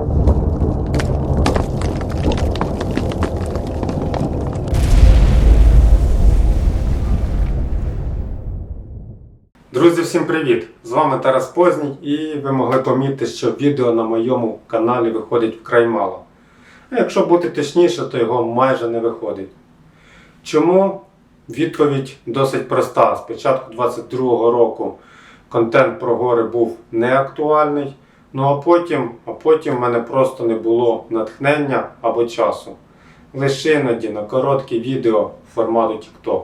Друзі, всім привіт! З вами Тарас Позній і ви могли помітити, що відео на моєму каналі виходить вкрай мало. А якщо бути точніше, то його майже не виходить. Чому? Відповідь досить проста. З початку 22-го року контент про гори був неактуальний. Ну а потім, а потім в мене просто не було натхнення або часу. Лише іноді на короткі відео формату TikTok.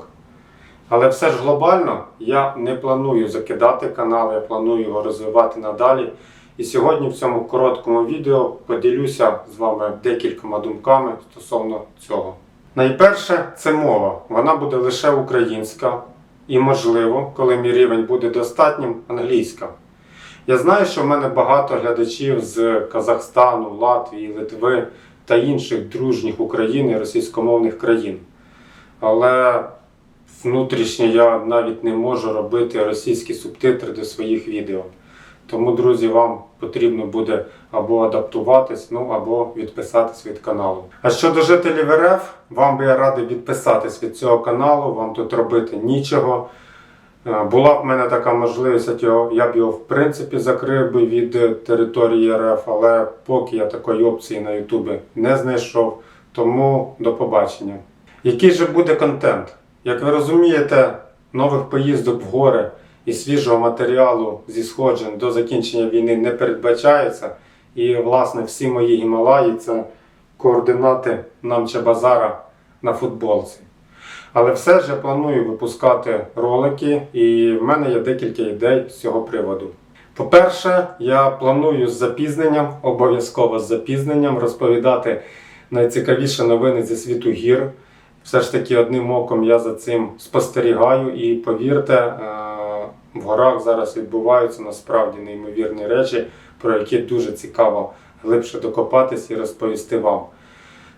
Але все ж глобально я не планую закидати канал, я планую його розвивати надалі. І сьогодні в цьому короткому відео поділюся з вами декількома думками стосовно цього. Найперше це мова. Вона буде лише українська і, можливо, коли мій рівень буде достатнім, англійська. Я знаю, що в мене багато глядачів з Казахстану, Латвії, Литви та інших дружніх України російськомовних країн. Але внутрішньо я навіть не можу робити російські субтитри до своїх відео. Тому, друзі, вам потрібно буде або адаптуватись, ну або відписатись від каналу. А щодо жителів РФ, вам би я радий відписатись від цього каналу, вам тут робити нічого. Е, Була в мене така можливість, я б його в принципі закрив би від е, території РФ, але поки я такої опції на Ютубі не знайшов. Тому до побачення. Який же буде контент? Як ви розумієте, нових поїздок в гори і свіжого матеріалу зі сходжень до закінчення війни не передбачається. І, власне, всі мої Гімалаї це координати Намча Базара на футболці. Але все ж я планую випускати ролики, і в мене є декілька ідей з цього приводу. По-перше, я планую з запізненням, обов'язково з запізненням розповідати найцікавіші новини зі світу гір. Все ж таки, одним оком я за цим спостерігаю, і повірте, е, в горах зараз відбуваються насправді неймовірні речі, про які дуже цікаво глибше докопатись і розповісти вам.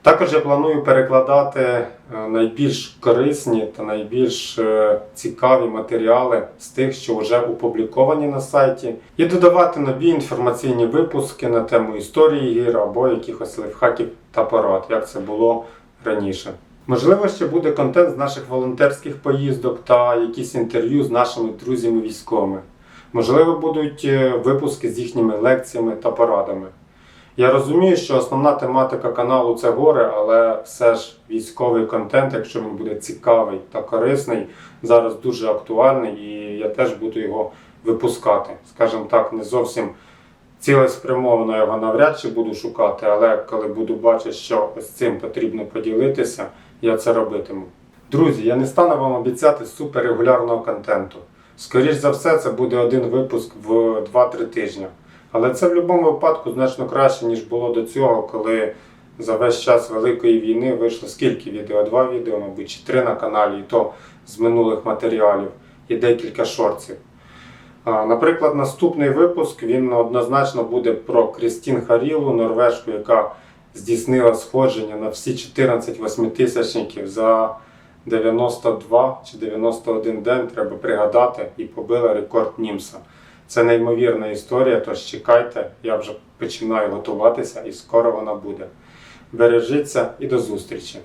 Також я планую перекладати е, найбільш корисні та найбільш е, цікаві матеріали з тих, що вже опубліковані на сайті, і додавати нові інформаційні випуски на тему історії гір або якихось лайфхаків та порад, як це було раніше. Можливо, ще буде контент з наших волонтерських поїздок та якісь інтерв'ю з нашими друзями військовими. Можливо, будуть е, випуски з їхніми лекціями та порадами. Я розумію, що основна тематика каналу це гори, але все ж військовий контент, якщо він буде цікавий та корисний, зараз дуже актуальний і я теж буду його випускати. Скажімо так, не зовсім цілеспрямовано його навряд чи буду шукати, але коли буду бачити, що з цим потрібно поділитися, я це робитиму. Друзі, я не стану вам обіцяти суперрегулярного контенту. Скоріш за все, це буде один випуск в 2-3 тижні. Але це в будь-якому випадку значно краще, ніж було до цього, коли за весь час Великої війни вийшло скільки відео? Два відео, мабуть, чи три на каналі, і то з минулих матеріалів, і декілька шорців. Наприклад, наступний випуск він однозначно буде про Крістін Харілу, норвежку, яка здійснила сходження на всі 14 восьмитисячників за 92 чи 91 день, треба пригадати, і побила рекорд Німса. Це неймовірна історія, тож чекайте, я вже починаю готуватися і скоро вона буде. Бережіться і до зустрічі!